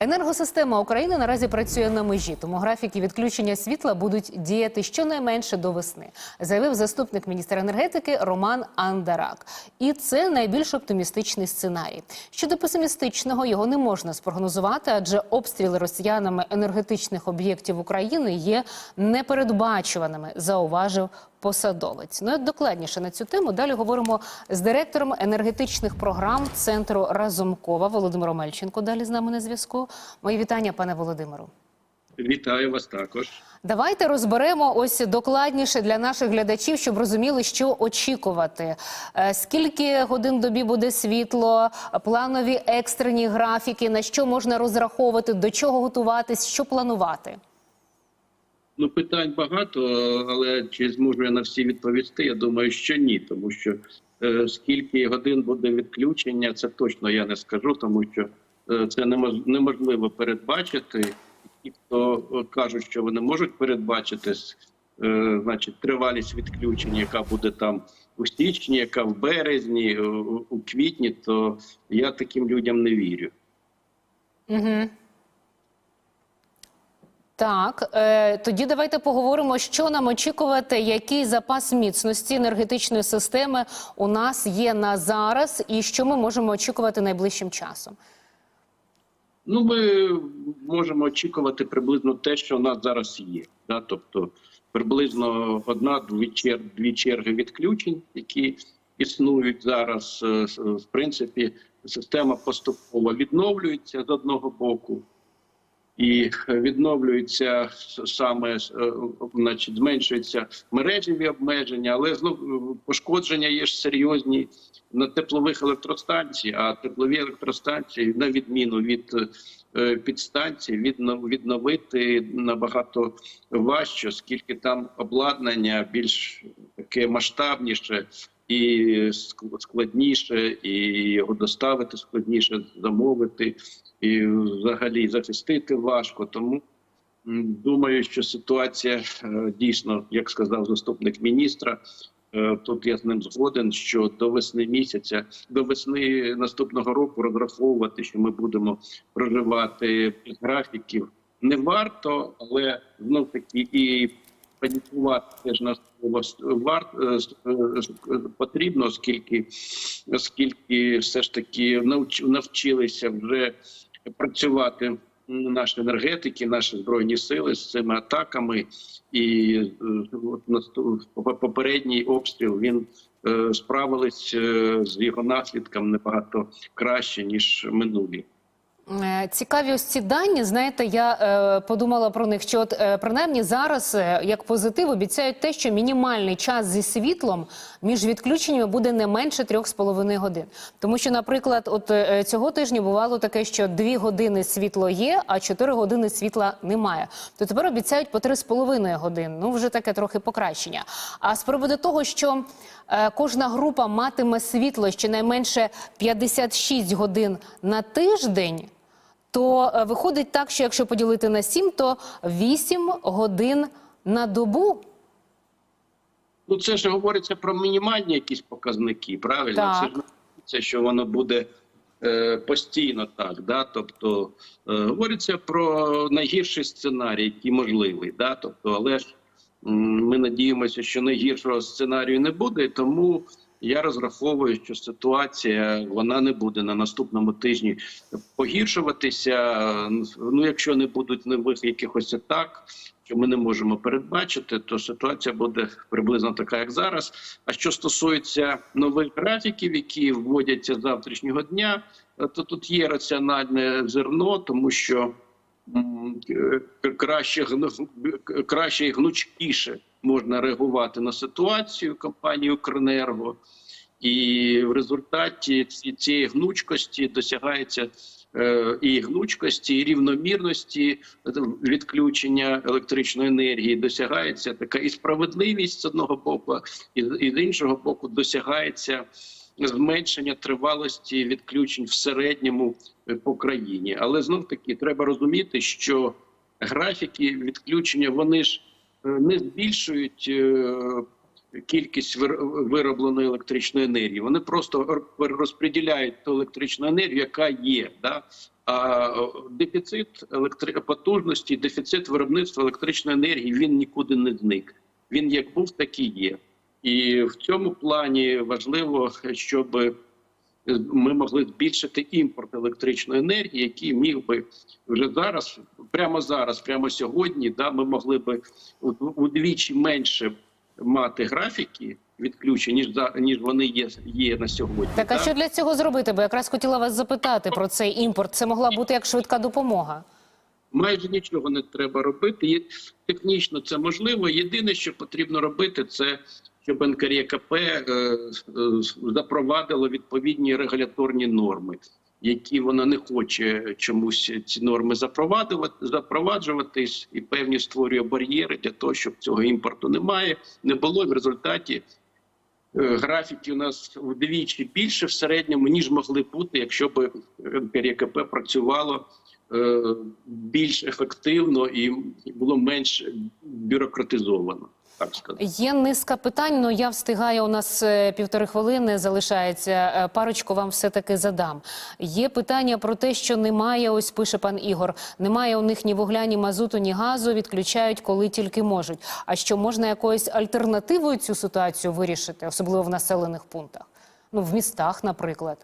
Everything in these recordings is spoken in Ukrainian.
Енергосистема України наразі працює на межі, тому графіки відключення світла будуть діяти щонайменше до весни, заявив заступник міністра енергетики Роман Андарак. І це найбільш оптимістичний сценарій. Щодо песимістичного його не можна спрогнозувати, адже обстріли росіянами енергетичних об'єктів України є непередбачуваними, зауважив посадовець. Ну, докладніше на цю тему далі говоримо з директором енергетичних програм центру Разумкова Володимиром Мельченко. Далі з нами на зв'язку. Мої вітання, пане Володимиру. Вітаю вас також. Давайте розберемо ось докладніше для наших глядачів, щоб розуміли, що очікувати. Е, Скільки годин добі буде світло, планові екстрені графіки, на що можна розраховувати, до чого готуватись, що планувати? Ну, питань багато, але чи зможу я на всі відповісти? Я думаю, що ні, тому що е, скільки годин буде відключення, це точно я не скажу, тому що е, це немож- неможливо передбачити. Ті, хто е, кажуть, що вони можуть передбачити, е, значить, тривалість відключення, яка буде там у січні, яка в березні, у у квітні, то я таким людям не вірю. Угу. Так, е, тоді давайте поговоримо, що нам очікувати, який запас міцності енергетичної системи у нас є на зараз, і що ми можемо очікувати найближчим часом. Ну, ми можемо очікувати приблизно те, що у нас зараз є. Да? Тобто приблизно одна-дві чер... дві черги відключень, які існують зараз. Е, В принципі, система поступово відновлюється з одного боку. І відновлюється саме е, значить, зменшуються мережеві обмеження, але знов е, пошкодження є ж серйозні на теплових електростанцій. А теплові електростанції, на відміну від е, підстанцій, відновити набагато важче, оскільки там обладнання більш таке масштабніше і складніше, і його доставити складніше, замовити і взагалі захистити важко. Тому думаю, що ситуація е, дійсно, як сказав заступник міністра. е, Тут я з ним згоден, що до весни місяця, до весни наступного року розраховувати, що ми будемо проживати графіків, не варто, але знов таки і панікувати теж нас варто потрібно, оскільки оскільки все ж таки навчилися вже працювати наші енергетики, наші збройні сили з цими атаками, і е, попередній обстріл він е, справились е, з його наслідком набагато краще ніж минулі. Е, Цікаві ось ці дані. Знаєте, я е, подумала про них, що от е, принаймні зараз, е, як позитив, обіцяють те, що мінімальний час зі світлом між відключеннями буде не менше трьох з половиною годин. Тому що, наприклад, от е, цього тижня бувало таке, що дві години світло є, а чотири години світла немає. То тепер обіцяють по три з половиною годин. Ну вже таке трохи покращення. А з приводу того, що е, кожна група матиме світло щонайменше 56 годин на тиждень. То е, виходить так, що якщо поділити на 7, то 8 годин на добу. Ну, це ж говориться про мінімальні якісь показники, правильно? Так. Це ж говориться, що воно буде е, постійно так. Да? Тобто е, говориться про найгірший сценарій, який можливий. Да? Тобто, але ж ми надіємося, що найгіршого сценарію не буде, тому я розраховую, що ситуація вона не буде на наступному тижні погіршуватися. Ну, якщо не будуть нових якихось атак, що ми не можемо передбачити, то ситуація буде приблизно така, як зараз. А що стосується нових графіків, які вводяться з завтрашнього дня, то тут є раціональне зерно, тому що е, краще краще і гнучкіше можна реагувати на ситуацію компанії Укренерго. І в результаті цієї гнучкості досягається е, і гнучкості, і рівномірності відключення електричної енергії. Досягається така і справедливість з одного боку, і, з- іншого боку, досягається зменшення тривалості відключень в середньому е, по країні. Але знов таки треба розуміти, що графіки відключення вони ж не збільшують е, кількість вир- виробленої електричної енергії. Вони просто розподіляють ту електричну енергію, яка є. Да? А е, дефіцит електри... потужності, дефіцит виробництва електричної енергії він нікуди не зник. Він як був, так і є. І в цьому плані важливо, щоб ми могли збільшити імпорт електричної енергії, який міг би вже зараз, прямо зараз, прямо сьогодні, да, ми могли би удвічі менше мати графіки відключень, ніж за ніж вони є, є на сьогодні. Так а да. що для цього зробити? Бо якраз хотіла вас запитати про цей імпорт. Це могла бути як швидка допомога. Майже нічого не треба робити. Технічно це можливо. Єдине, що потрібно робити, це щоб НКРЄКП е, е, запровадило відповідні регуляторні норми, які вона не хоче чомусь ці норми запроваджуватись, і певні створює бар'єри для того, щоб цього імпорту немає, не було. В результаті е, графіки у нас вдвічі більше в середньому, ніж могли бути, якщо б НКРЄКП працювало більш ефективно і було менш бюрократизовано. Так сказати. Є низка питань, але я встигаю. У нас е, півтори хвилини залишається. Е, Парочку вам все таки задам. Є питання про те, що немає. Ось пише пан Ігор. Немає у них ні вугля, ні мазуту, ні газу. Відключають, коли тільки можуть. А що можна якоюсь альтернативою цю ситуацію вирішити, особливо в населених пунктах? Ну в містах, наприклад.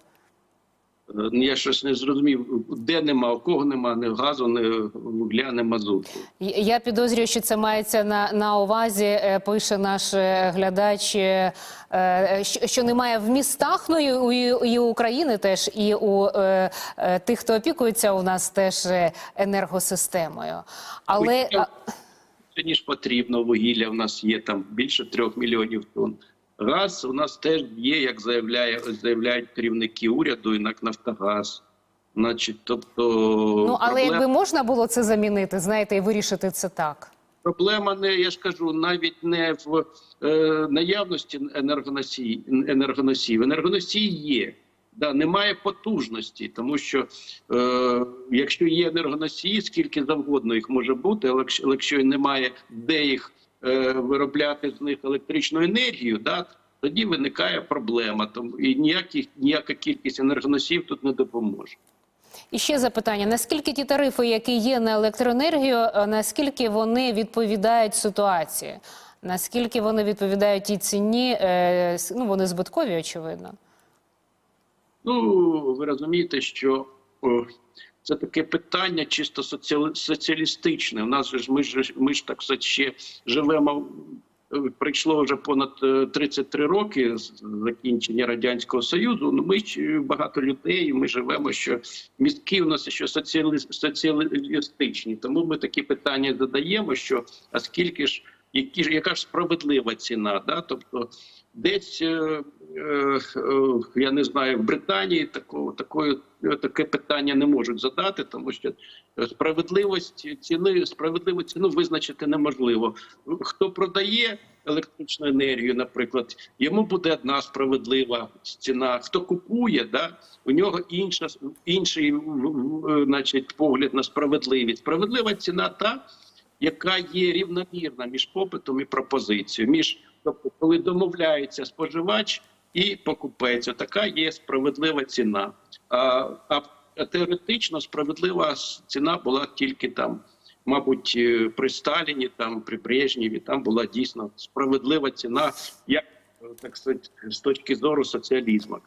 Е, Я щось не зрозумів, де нема, у кого нема ні газу, ні вугля, ні мазуту. Я- підозрюю, що це мається на, на увазі, е, пише наш е, глядач, що, немає в містах, ну і, у- і, України теж, і у е, тих, хто опікується у нас теж енергосистемою. Але Це ніж потрібно. Вугілля в нас є там більше трьох мільйонів тонн. Газ у нас теж є, як заявляє, заявляють керівники уряду і НАК «Нафтогаз». Значить, тобто ну але проблем- якби можна було це замінити, знаєте, і вирішити це так. Проблема не я ж кажу, навіть не в е, наявності енергоносій, енергоносіїв. Енергоносії є. Да, немає потужності, тому що е, якщо є енергоносії, скільки завгодно їх може бути, але якщо- немає де їх виробляти з них електричну енергію, да, тоді виникає проблема. Тому і ніяких ніяка кількість енергоносіїв тут не допоможе. І ще запитання: наскільки ті тарифи, які є на електроенергію, е, наскільки вони відповідають ситуації? Наскільки вони відповідають тій ціні? е, Ну вони збиткові, очевидно. Ну, ви розумієте, що о, це таке питання чисто соціалістичне. У нас ж ми ж ми ж так ще живемо. е, Прийшло вже понад е, 33 роки з закінчення радянського союзу. Ну ми ж багато людей. Ми живемо, що містки у нас ще соціали, соціалістичні. Тому ми такі питання задаємо: що а скільки ж які ж яка ж справедлива ціна? Да? Тобто десь е, е, е, я не знаю, в Британії такого такої таке питання не можуть задати, тому що справедливість ціни справедливу ціну визначити неможливо. Хто продає електричну енергію, наприклад, йому буде одна справедлива ціна. Хто купує, да у нього інша інший, значить, погляд на справедливість. Справедлива ціна та яка є рівномірна між попитом і пропозицією, між тобто, коли домовляється споживач і покупець, така є справедлива ціна. А, а теоретично справедлива ціна була тільки там, мабуть, е, при Сталіні, там при Брежнєві, там була дійсно справедлива ціна, як е, так сказати, з точки зору соціалізму.